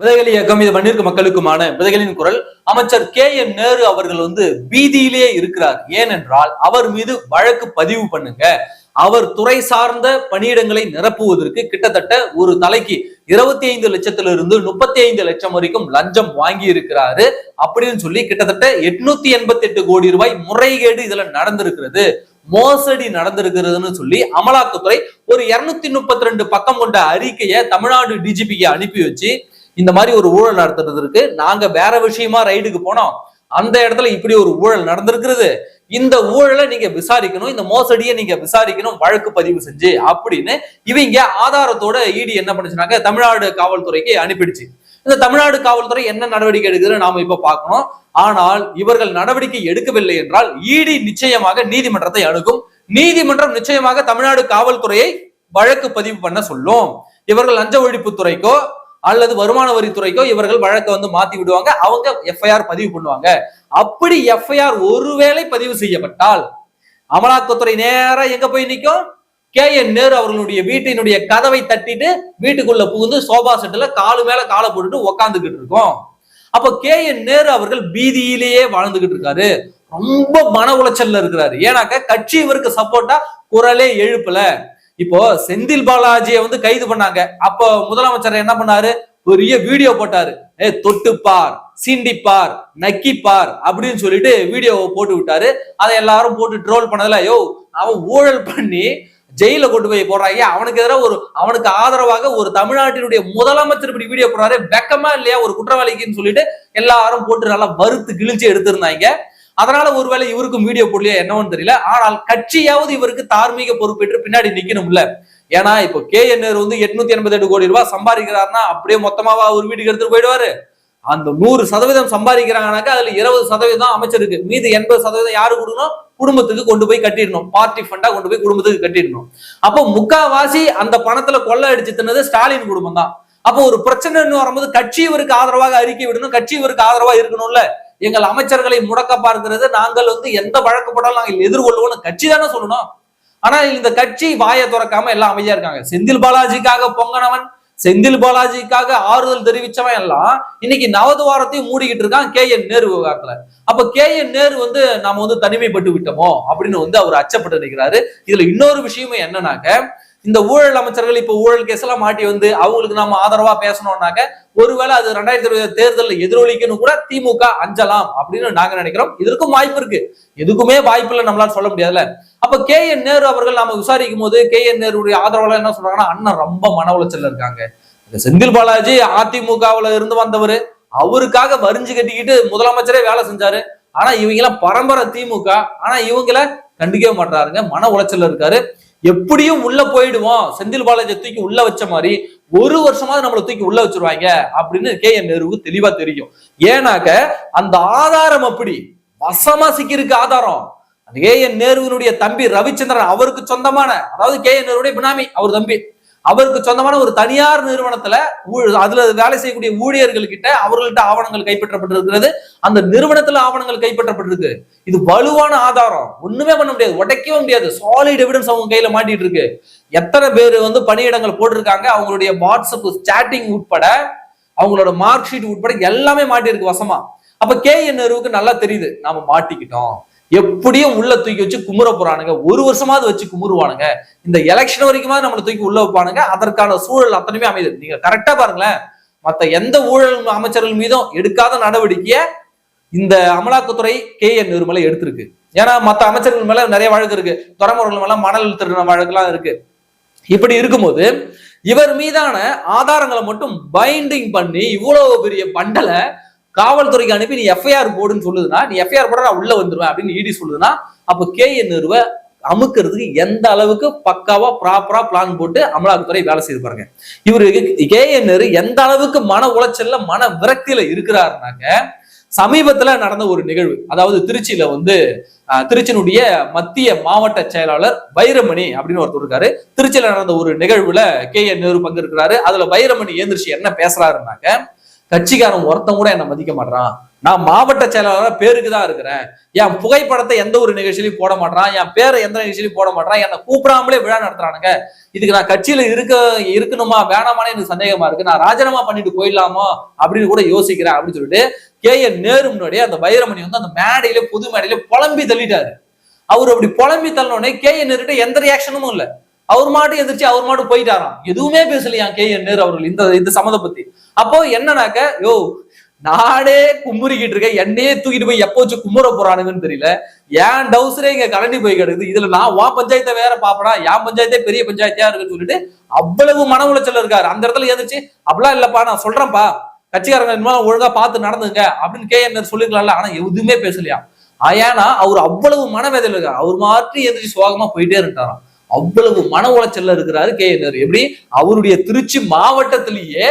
விதைகள் இயக்கம் இது மண்ணிற்கு மக்களுக்குமான. விதைகளின் குரல் அமைச்சர் கே. என். நேரு அவர்கள் வந்து பீதியிலேயே இருக்கிறார். ஏனென்றால் அவர் மீது வழக்கு பதிவு பண்ணுங்க. அவர் துறை சார்ந்த பணியிடங்களை நிரப்புவதற்கு கிட்டத்தட்ட ஒரு தலைக்கு இருபத்தி ஐந்து லட்சத்திலிருந்து முப்பத்தி ஐந்து லட்சம் வரைக்கும் லஞ்சம் வாங்கி இருக்கிறாரு அப்படின்னு சொல்லி கிட்டத்தட்ட எட்நூத்தி எண்பத்தி எட்டு கோடி ரூபாய் முறைகேடு இதுல நடந்திருக்கிறது. மோசடி நடந்திருக்கிறதுன்னு சொல்லி அமலாக்கத்துறை ஒரு இருநூத்தி முப்பத்தி ரெண்டு பக்கம் கொண்ட அறிக்கையை தமிழ்நாடு டிஜிபிக்கு அனுப்பி வச்சு இந்த மாதிரி ஒரு ஊழல் நடத்துறதுக்கு நாங்க வேற விஷயமா ரைடுக்கு போனோம். அந்த இடத்துல இப்படி ஒரு ஊழல் நடந்திருக்கிறது. இந்த ஊழலை நீங்க விசாரிக்கணும். இந்த மோசடியை நீங்க விசாரிக்கணும். வழக்கு பதிவு செஞ்சு அப்படின்னு இவங்க ஆதாரத்தோட இடி என்ன பண்ணுச்சுனாக்க தமிழ்நாடு காவல்துறைக்கு அனுப்பிடுச்சு. இந்த தமிழ்நாடு காவல்துறை என்ன நடவடிக்கை எடுக்குதுன்னு நாம இப்ப பார்க்கணும். ஆனால் இவர்கள் நடவடிக்கை எடுக்கவில்லை என்றால் இடி நிச்சயமாக நீதிமன்றத்தை அணுகும். நீதிமன்றம் நிச்சயமாக தமிழ்நாடு காவல்துறையை வழக்கு பதிவு பண்ண சொல்லும். இவர்கள் லஞ்ச ஒழிப்புத்துறைக்கோ அல்லது வருமான வரித்துறைக்கோ இவர்கள் வழக்கை வந்து மாத்தி விடுவாங்க. அவங்க எஃப்ஐஆர் பதிவு பண்ணுவாங்க. அப்படி எஃப்ஐஆர் ஒருவேளை பதிவு செய்யப்பட்டால் அமலாக்கத்துறை நேரம் எங்க போய் நிற்கும் கே என் நேரு அவர்களுடைய வீட்டினுடைய கதவை தட்டிட்டு வீட்டுக்குள்ள புகுந்து சோபா செட்டுல காலு மேல காலை போட்டுட்டு உக்காந்துக்கிட்டு இருக்கோம். அப்ப கே என் நேரு அவர்கள் பீதியிலேயே வாழ்ந்துகிட்டு இருக்காரு. ரொம்ப மன உளைச்சல்ல இருக்கிறாரு. ஏன்னாக்க கட்சி இவருக்கு சப்போர்ட்டா குரலே எழுப்பல. இப்போ செந்தில் பாலாஜியை வந்து கைது பண்ணாங்க. அப்போ முதலமைச்சர் என்ன பண்ணாரு? பெரிய வீடியோ போட்டாரு. ஏ தொட்டுப்பார் சீண்டிப்பார் நக்கிப்பார் அப்படின்னு சொல்லிட்டு வீடியோ போட்டு விட்டாரு. அதை எல்லாரும் போட்டு ட்ரோல் பண்ணதுல யோ அவன் ஊழல் பண்ணி ஜெயில கொண்டு போய் போடுறாங்க. அவனுக்கு எதிராக ஒரு அவனுக்கு ஆதரவாக ஒரு தமிழ்நாட்டினுடைய முதலமைச்சர் இப்படி வீடியோ போடுறாரு. வெக்கமா இல்லையா ஒரு குற்றவாளிக்குன்னு சொல்லிட்டு எல்லாரும் போட்டு நல்லா வறுத்து கிழிச்சு எடுத்திருந்தாங்க. அதனால ஒருவேளை இவருக்கும் வீடியோ போடலையா என்னவோன்னு தெரியல. ஆனால் கட்சியாவது இவருக்கு தார்மீக பொறுப்பேற்று பின்னாடி நிக்கணும்ல. ஏன்னா இப்போ கே என்ஆர் வந்து எட்நூத்தி எண்பத்தி எட்டு கோடி ரூபாய் சம்பாதிக்கிறாருன்னா அப்படியே மொத்தமாவா அவர் வீட்டுக்கு எடுத்துட்டு போயிடுவாரு. அந்த நூறு சதவீதம் சம்பாதிக்கிறாங்கனாக்கா அதுல இருபது சதவீதம் அமைச்சருக்கு. மீது எண்பது சதவீதம் யாரு கொடுக்கணும்? குடும்பத்துக்கு கொண்டு போய் கட்டிடணும். பார்ட்டி ஃபண்டா கொண்டு போய் குடும்பத்துக்கு கட்டிடணும். அப்போ முக்காவாசி அந்த பணத்துல கொள்ள அடிச்சு தின்னது ஸ்டாலின் குடும்பம் தான் அப்போ ஒரு பிரச்சனைன்னு வரும்போது கட்சி இவருக்கு ஆதரவாக அறிக்கை விடணும். கட்சி இவருக்கு ஆதரவா இருக்கணும்ல. எங்கள் அமைச்சர்களை முடக்க பார்க்கிறது. நாங்கள் வந்து எந்த வழக்கு போட்டாலும் நாங்கள் எதிர்கொள்வோம்னு கட்சி தானே சொல்லணும். ஆனா இந்த கட்சி வாயை திறக்காம எல்லாம் அமைதியா இருக்காங்க. செந்தில் பாலாஜிக்காக பொங்கனவன் செந்தில் பாலாஜிக்காக ஆறுதல் தெரிவிச்சவன் எல்லாம் இன்னைக்கு நவதுவாரத்தையும் மூடிக்கிட்டு இருக்கான் கே என் நேரு விவகாரத்துல. அப்ப கே என் நேரு வந்து நாம வந்து தனிமைப்பட்டு விட்டோமோ அப்படின்னு வந்து அவர் அச்சப்பட்டு நிற்கிறாரு இதுல இன்னொரு விஷயமும் என்னன்னாக்க இந்த ஊழல் அமைச்சர்கள் இப்ப ஊழல் கேஸ் எல்லாம் மாட்டி வந்து அவங்களுக்கு நாம ஆதரவா பேசணும்னாக்க ஒருவேளை அது ரெண்டாயிரத்தி இருபது தேர்தலில் எதிரொலிக்கணும் கூட திமுக அஞ்சலாம் அப்படின்னு நாங்க நினைக்கிறோம். இதற்கும் வாய்ப்பு இருக்கு. எதுக்குமே வாய்ப்பு இல்லை நம்மளால சொல்ல முடியாதுல்ல. அப்ப கே என் நேரு அவர்கள் நாம விசாரிக்கும் போது கே என் நேருடைய ஆதரவாளர் என்ன சொல்றாங்கன்னா அண்ணன் ரொம்ப மன உளைச்சல்ல இருக்காங்க. இந்த செந்தில் பாலாஜி அதிமுகவுல இருந்து வந்தவர் அவருக்காக வரிஞ்சு கட்டிக்கிட்டு முதலமைச்சரே வேலை செஞ்சாரு. ஆனா இவங்க எல்லாம் பரம்பரை திமுக. ஆனா இவங்கள கண்டுக்கவே மாட்டாருங்க மன உளைச்சல்ல இருக்காரு. எப்படியும் உள்ள போயிடுவோம். செந்தில் பாலாஜி தூக்கி உள்ள வச்ச மாதிரி ஒரு வருஷமாவது நம்மளை தூக்கி உள்ள வச்சிருவாங்க அப்படின்னு கே என் நேருவுக்கு தெளிவா தெரியும். ஏன்னாக்க அந்த ஆதாரம் அப்படி? வசமா சிக்கிருக்கு ஆதாரம். அந்த கே என் நேருவினுடைய தம்பி ரவிச்சந்திரன் அவருக்கு சொந்தமான அதாவது கே என் நேருடைய பினாமி அவர் தம்பி. அவருக்கு சொந்தமான ஒரு தனியார் நிறுவனத்துல ஊழ- அதுல வேலை செய்யக்கூடிய ஊழியர்கள் கிட்ட அவர்கள்ட்ட ஆவணங்கள் கைப்பற்றப்பட்டிருக்கிறது. அந்த நிறுவனத்துல ஆவணங்கள் கைப்பற்றப்பட்டிருக்கு. இது வலுவான ஆதாரம். ஒண்ணுமே பண்ண முடியாது. உடைக்கவே முடியாது. சாலிட் எவிடன்ஸ் அவங்க கையில மாட்டிட்டு இருக்கு எத்தனை பேர் வந்து பணியிடங்கள் போட்டிருக்காங்க? அவங்களுடைய வாட்ஸ்அப் சேட்டிங் உட்பட அவங்களோட மார்க் ஷீட் உட்பட எல்லாமே மாட்டியிருக்கு வசமா. அப்ப கே என் நேருவுக்கு நல்லா தெரியுது. நாம மாட்டிக்கிட்டோம். எப்படியும் உள்ள தூக்கி வச்சு குமுற போறானுங்க. ஒரு வருஷமாவது வச்சு குமுறுவானுங்க. இந்த எலெக்ஷன் வரைக்குமா நம்மளை தூக்கி உள்ள வைப்பானுங்க. அதற்கான சூழல் அத்தனையுமே அமையுது. நீங்க கரெக்டா பாருங்களேன். மத்த எந்த ஊழல் அமைச்சர்கள் மீதும் எடுக்காத நடவடிக்கைய இந்த அமலாக்கத்துறை கே என் நிர்மலை எடுத்திருக்கு. ஏன்னா மத்த அமைச்சர்கள் மேல நிறைய வழக்கு இருக்கு. துறைமுறைகள் மேல மணல் திருடின வழக்குலாம் இருக்கு. இப்படி இருக்கும்போது இவர் மீதான ஆதாரங்களை மட்டும் பைண்டிங் பண்ணி இவ்வளவு பெரிய பண்டலை காவல்துறைக்கு அனுப்பி நீ எஃப்ஐஆர் போடுன்னு சொல்லுதுன்னா நீ எஃப்ஐஆர் போட நான் உள்ள வந்துருவேன் அப்படின்னு இடி சொல்லுதுன்னா அப்ப கே என் நிறுவ அமுக்கிறதுக்கு எந்த அளவுக்கு பக்காவா ப்ராப்பரா பிளான் போட்டு அமலாக்கத்துறை வேலை செய்து பாருங்க. இவரு கே என் நேரு எந்த அளவுக்கு மன உளைச்சல்ல மன விரக்தியில இருக்கிறாருனாங்க சமீபத்துல நடந்த ஒரு நிகழ்வு அதாவது திருச்சியில வந்து திருச்சியினுடைய மத்திய மாவட்ட செயலாளர் வைரமணி அப்படின்னு ஒருத்தர் இருக்காரு. திருச்சியில நடந்த ஒரு நிகழ்வுல கே என் நேரு பங்கெடுக்கிறாரு அதுல வைரமணி ஏந்திரிச்சு என்ன பேசுறாருனாக்க கட்சிக்காரன் ஒருத்தன் கூட என்ன மதிக்க மாட்டான் நான் மாவட்ட செயலாளராக பேருக்கு தான் இருக்கிறேன். என் புகைப்படத்தை எந்த ஒரு நிகழ்ச்சியிலையும் போட மாட்டான் என் பேரை எந்த நிகழ்ச்சியிலையும் போட மாட்டான் என்னை கூப்பிடாமலே விழா நடத்துறானுங்க. இதுக்கு நான் கட்சியில இருக்க இருக்கணுமா வேணாமான்னு எனக்கு சந்தேகமா இருக்கு. நான் ராஜினாமா பண்ணிட்டு போயிடலாமோ அப்படின்னு கூட யோசிக்கிறேன் அப்படின்னு சொல்லிட்டு கே என் நேரு முன்னாடியே அந்த வைரமணி வந்து அந்த மேடையில புது மேடையில புலம்பி தள்ளிட்டாரு. அவர் அப்படி புலம்பி தள்ளனோடனே கே என் நேருகிட்ட எந்த ரியாக்ஷனும் இல்லை. அவர் மாட்டு எந்திரிச்சு அவர் மாட்டு போயிட்டாராம். எதுவுமே பேசலையா கே என் நேரு அவர்கள் இந்த இந்த சம்மதம் பத்தி? அப்போ என்னன்னாக்க யோ நாடே குமுறிக்கிட்டு இருக்கேன். என்னையே தூக்கிட்டு போய் எப்போ வச்சு கும்புற போறானுங்கன்னு தெரியல. ஏன் டவுசரே இங்க கலண்டி போய் கிடக்குது. இதுல நான் வா பஞ்சாயத்தை வேற பாப்படா என் பஞ்சாயத்தே பெரிய பஞ்சாயத்தா இருக்குன்னு சொல்லிட்டு அவ்வளவு மன உளைச்சல் இருக்காரு. அந்த இடத்துல எதிர்த்து அப்படிலாம் இல்லப்பா நான் சொல்றேன்ப்பா. கட்சிக்காரங்க இனிமேல் ஒழுங்கா பார்த்து நடந்துங்க. அப்படின்னு கே என் சொல்லிக்கலாம்ல ஆனா எதுவுமே பேசலையா? ஏன்னா அவர் அவ்வளவு மனவேதல் இருக்காரு. அவர் மாற்றி எந்திரிச்சு சோகமா போயிட்டே இருந்தாராம் அவ்வளவு மன உளைச்சல்ல இருக்கிறாரு கே. என். எப்படி? அவருடைய திருச்சி மாவட்டத்திலேயே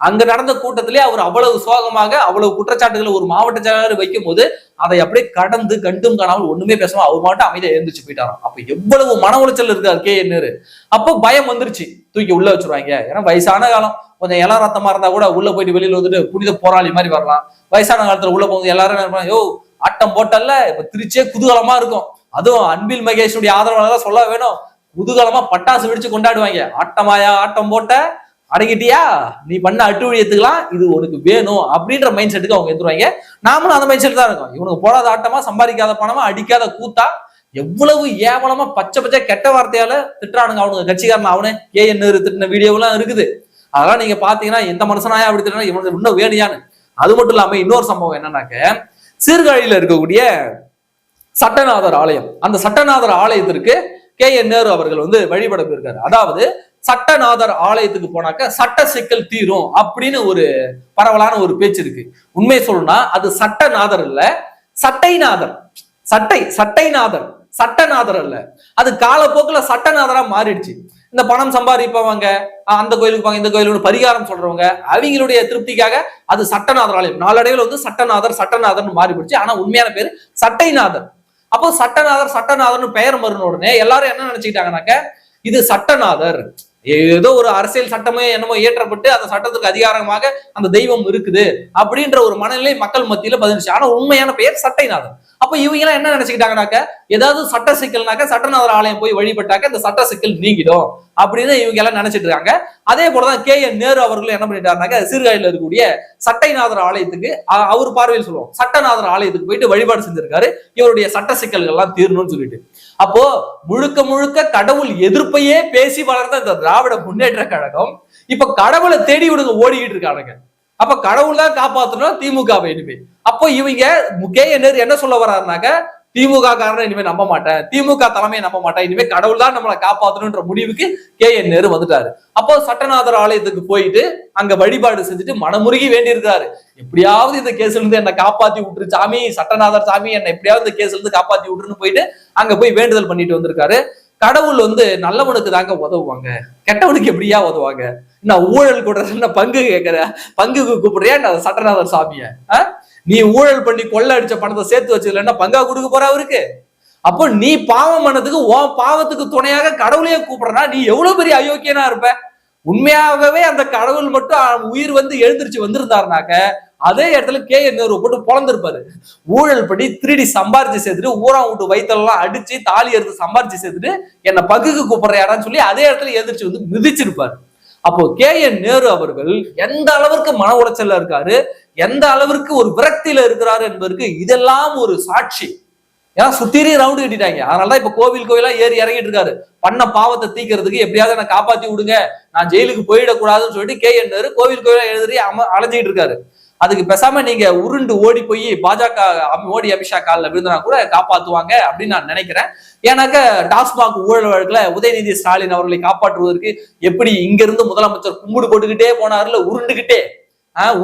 அங்க நடந்த கூட்டத்திலே அவர் அவ்வளவு சோகமாக அவ்வளவு குற்றச்சாட்டுகளை ஒரு மாவட்ட செயலாளர் வைக்கும் போது அதை அப்படியே கடந்து கண்டும் காணாமல் ஒண்ணுமே பேசாம அவர் மட்டும் அமைதியா எழுந்திரிச்சு போயிட்டாராம். அப்ப எவ்வளவு மன உளைச்சல் இருக்காரு கே. என். அப்போ பயம் வந்துருச்சு. தூக்கி உள்ள வச்சிருவாங்க. ஏன்னா வயசான காலம். கொஞ்சம் இள ரத்தமா இருந்தா கூட உள்ள போயிட்டு வெளியில வந்துட்டு புனித போராளி மாதிரி வரலாம். வயசான காலத்துல உள்ள போகும்போது எல்லாரும் யோ ஆட்டம் போட்டல்ல. இப்ப திருச்சியே குதூகலமா இருக்கும். அதுவும் அன்பில் மகேஷுடைய ஆதரவாளர் சொல்ல வேணும். குதூகலமா பட்டாசு வெடிச்சு கொண்டாடுவாங்க. ஆட்டமாயா ஆட்டம் போட்ட அடங்கிட்டியா? நீ பண்ண அட்டுழியத்துக்கெல்லாம் இது உனக்கு வேணும் அப்படின்ற மைண்ட் செட்டுக்கு அவங்க எடுத்துருவாங்க நாமளும் அந்த மைண்ட் செட் தான் இருக்கோம். இவனுக்கு போடாத ஆட்டமா சம்பாதிக்காத பணமா அடிக்காத கூத்தா எவ்வளவு ஏவலமா பச்சை பச்சை கெட்ட வார்த்தையால திட்டுறானுங்க அவனுங்க கட்சிக்காரன் அவனே. ஏ என்ன திட்டின வீடியோலாம் இருக்குது. அதெல்லாம் நீங்க பாத்தீங்கன்னா எந்த மனுஷனாயா அப்படி திட்டினா இவனுக்கு இன்னும் வேணியான்னு அது மட்டும் இல்லாம இன்னொரு சம்பவம் என்னன்னாக்க சீர்காழியில இருக்கக்கூடிய சட்டநாதர் ஆலயம். அந்த சட்டநாதர் ஆலயத்திற்கு கே என் நேரு அவர்கள் வந்து வழிபட போயிருக்காரு. அதாவது சட்டநாதர் ஆலயத்துக்கு போனாக்க சட்ட சிக்கல் தீரும் அப்படின்னு ஒரு பரவலான ஒரு பேச்சு இருக்கு. உண்மை சொல்லணும்னா அது சட்டநாதர் இல்ல சட்டைநாதர். சட்டை சட்டைநாதர். சட்டநாதர் அல்ல. அது காலப்போக்குல சட்டநாதரா மாறிடுச்சு. இந்த பணம் சம்பாதிப்பவங்க அந்த கோயிலுக்கு போங்க இந்த கோயிலுக்கு பரிகாரம் சொல்றவங்க அவங்களுடைய திருப்திக்காக அது சட்டநாதர் ஆலயம். நாளடைவில் வந்து சட்டநாதர் சட்டநாதர்னு மாறி போச்சு ஆனா உண்மையான பேர் சட்டைநாதர். அப்போ சட்டநாதர் சட்டநாதர்னு பெயர் மறுன உடனே எல்லாரும் என்ன நினைச்சுக்கிட்டாங்கனாக்க இது சட்டநாதர். ஏதோ ஒரு அரசியல் சட்டமே என்னமோ இயற்றப்பட்டு அந்த சட்டத்துக்கு அதிகாரமாக அந்த தெய்வம் இருக்குது அப்படின்ற ஒரு மனநிலை மக்கள் மத்தியில பதினிச்சு ஆனா உண்மையான பெயர் சட்டைநாதன். அப்ப இவங்க எல்லாம் என்ன நினைச்சுக்கிட்டாங்கனாக்க ஏதாவது சட்ட சிக்கல்னாக்க சட்டநாதர் ஆலயம் போய் வழிபட்டாக்க இந்த சட்ட சிக்கல் நீங்கிடும் அப்படின்னு இவங்க எல்லாம் நினைச்சிட்டு இருக்காங்க. அதே போலதான் கே என் நேரு அவர்களும் என்ன பண்ணிட்டாருனாக்க சீர்காழியில் இருக்கக்கூடிய சட்டைநாதர் ஆலயத்துக்கு அவர் பார்வையில் சொல்லுவோம் சட்டநாதர் ஆலயத்துக்கு போயிட்டு வழிபாடு செஞ்சிருக்காரு. இவருடைய சட்ட சிக்கல்கள் எல்லாம் தீரணும்னு சொல்லிட்டு. அப்போ முழுக்க முழுக்க கடவுள் எதிர்ப்பையே பேசி வளர்ந்த இந்த திராவிட முன்னேற்ற கழகம் இப்ப கடவுளை தேடி விடுங்க ஓடிக்கிட்டு இருக்கானுங்க. அப்ப கடவுள் தான் காப்பாத்தணும் திமுக இனிமே. அப்போ இவங்க முகே என்ன சொல்ல வர்றாருனாக்க திமுக காரனை இனிமே நம்ப மாட்டேன். திமுக தலைமையை நம்ப மாட்டேன். இனிமே கடவுள் தான் நம்மளை காப்பாற்றணுன்ற முடிவுக்கு கே என் நேரு வந்துட்டாரு. அப்போ சட்டநாதர் ஆலயத்துக்கு போயிட்டு அங்க வழிபாடு செஞ்சுட்டு மனமுருகி வேண்டியிருக்காரு. எப்படியாவது இந்த கேஸ்ல இருந்து என்னை காப்பாத்தி விட்டுரு சாமி சட்டநாதர் சாமி என்னை எப்படியாவது இந்த கேஸ்ல இருந்து காப்பாத்தி விட்டுருன்னு போயிட்டு அங்க போய் வேண்டுதல் பண்ணிட்டு வந்திருக்காரு. கடவுள் வந்து நல்லவனுக்கு தாங்க உதவுவாங்க. கெட்டவனுக்கு எப்படியா உதவாங்க? நான் ஊழல் கூட பங்கு கேட்கிற பங்குக்கு கூப்பிடுறியா? நான் சட்டநாதர் சாமிய? நீ ஊழல் பண்ணி கொள்ள அடிச்ச பணத்தை சேர்த்து வச்சதுல பங்கா கொடுக்க போற அவருக்கு? அப்போ நீ பாவம் பண்ணதுக்கு உன் பாவத்துக்கு துணையாக கடவுளையே கூப்பிடுறா நீ எவ்வளவு பெரிய அயோக்கியனா இருப்ப? உண்மையாகவே அந்த கடவுள் மட்டும் உயிர் வந்து எழுந்திருச்சு வந்திருந்தாருனாக்க அதே இடத்துல கே என் நேரு போட்டு பொழந்திருப்பாரு. ஊழல் பண்ணி திருடி சம்பாரிச்சு சேர்த்துட்டு ஊரா விட்டு வயிற்றெல்லாம் அடிச்சு தாலி எடுத்து சம்பாரிச்சு சேர்த்துட்டு என்னை பங்குக்கு கூப்பிடுறியாடான்னு சொல்லி அதே இடத்துல எழுந்திரிச்சு வந்து மிதிச்சிருப்பாரு. அப்போ கே என் நேரு அவர்கள் எந்த அளவிற்கு மன உளைச்சல்ல இருக்காரு? எந்த அளவிற்கு ஒரு விரக்தியில இருக்கிறார் என்பதற்கு இதெல்லாம் ஒரு சாட்சி. ஏன்னா சுத்திரி ரவுண்டு கட்டிட்டாங்க. அதனாலதான் இப்ப கோவில் கோவிலா ஏறி இறங்கிட்டு இருக்காரு. பண்ண பாவத்தை தீக்கிறதுக்கு எப்படியாவது என்ன காப்பாத்தி விடுங்க. நான் ஜெயிலுக்கு போயிடக்கூடாதுன்னு சொல்லிட்டு கே என் கோவில் கோவிலா எழுதி அம அலைஞ்சிட்டு இருக்காரு. அதுக்கு பேசாம நீங்க உருண்டு ஓடி போய் பாஜக மோடி அமித்ஷா காலில் விழுந்தனா கூட காப்பாத்துவாங்க அப்படின்னு நான் நினைக்கிறேன். ஏன்னாக்க டாஸ்மாக் ஊழல் வழக்குல உதயநிதி ஸ்டாலின் அவர்களை காப்பாற்றுவதற்கு எப்படி இங்கிருந்து முதலமைச்சர் கும்பிடு போட்டுக்கிட்டே போனார்ல உருண்டுகிட்டே.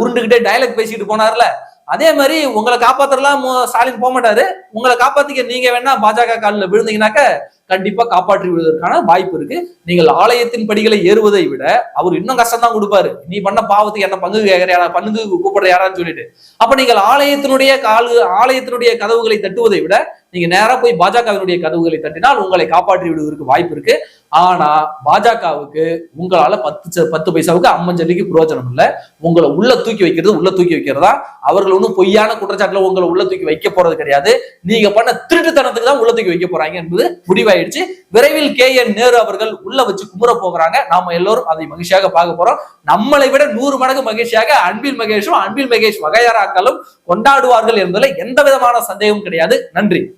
உருண்டுகிட்டே டைலாக் பேசிட்டு போனார்ல. அதே மாதிரி உங்களை காப்பாத்தறலாம் ஸ்டாலின் போக மாட்டாரு. உங்களை காப்பாத்திக்க நீங்க வேணா பாஜக காலில் விழுந்தீங்கன்னாக்க கண்டிப்பா காப்பாற்றி விடுவதற்கான வாய்ப்பு இருக்கு. நீங்கள் ஆலயத்தின் படிகளை ஏறுவதை விட அவர் இன்னும் கஷ்டம் தான் கொடுப்பாரு. நீ பண்ண பாவத்துக்கு என்ன பங்கு கேட்கிற பங்கு கூப்பிடுற யாரான்னு சொல்லிட்டு. அப்ப நீங்கள் ஆலயத்தினுடைய கால் ஆலயத்தினுடைய கதவுகளை தட்டுவதை விட நீங்க நேரா போய் பாஜகவினுடைய கதவுகளை தட்டினால் உங்களை காப்பாற்றி விடுவதற்கு வாய்ப்பு இருக்கு. ஆனா பாஜகவுக்கு உங்களால பத்து ச- பத்து பைசாவுக்கு அம்மஞ்சலிக்கு பிரயோஜனம் இல்லை. உங்களை உள்ள தூக்கி வைக்கிறது உள்ள தூக்கி வைக்கிறதா? அவர்கள் ஒன்றும் பொய்யான குற்றச்சாட்டுல உங்களை உள்ள தூக்கி வைக்க போறது கிடையாது. நீங்க பண்ண திருட்டுத்தனத்துக்கு தான் உள்ள தூக்கி வைக்க போறாங்க என்பது முடிவாயிடுச்சு. விரைவில் கே என் நேரு அவர்கள் உள்ள வச்சு குமுற போகிறாங்க. நாம எல்லோரும் அதை மகிழ்ச்சியாக பார்க்க போறோம். நம்மளை விட நூறு மடங்கு மகிழ்ச்சியாக அன்பில் மகேஷும் அன்பில் மகேஷ் வகையாராக்களும் கொண்டாடுவார்கள் என்பதில் எந்த விதமான சந்தேகமும் கிடையாது. நன்றி.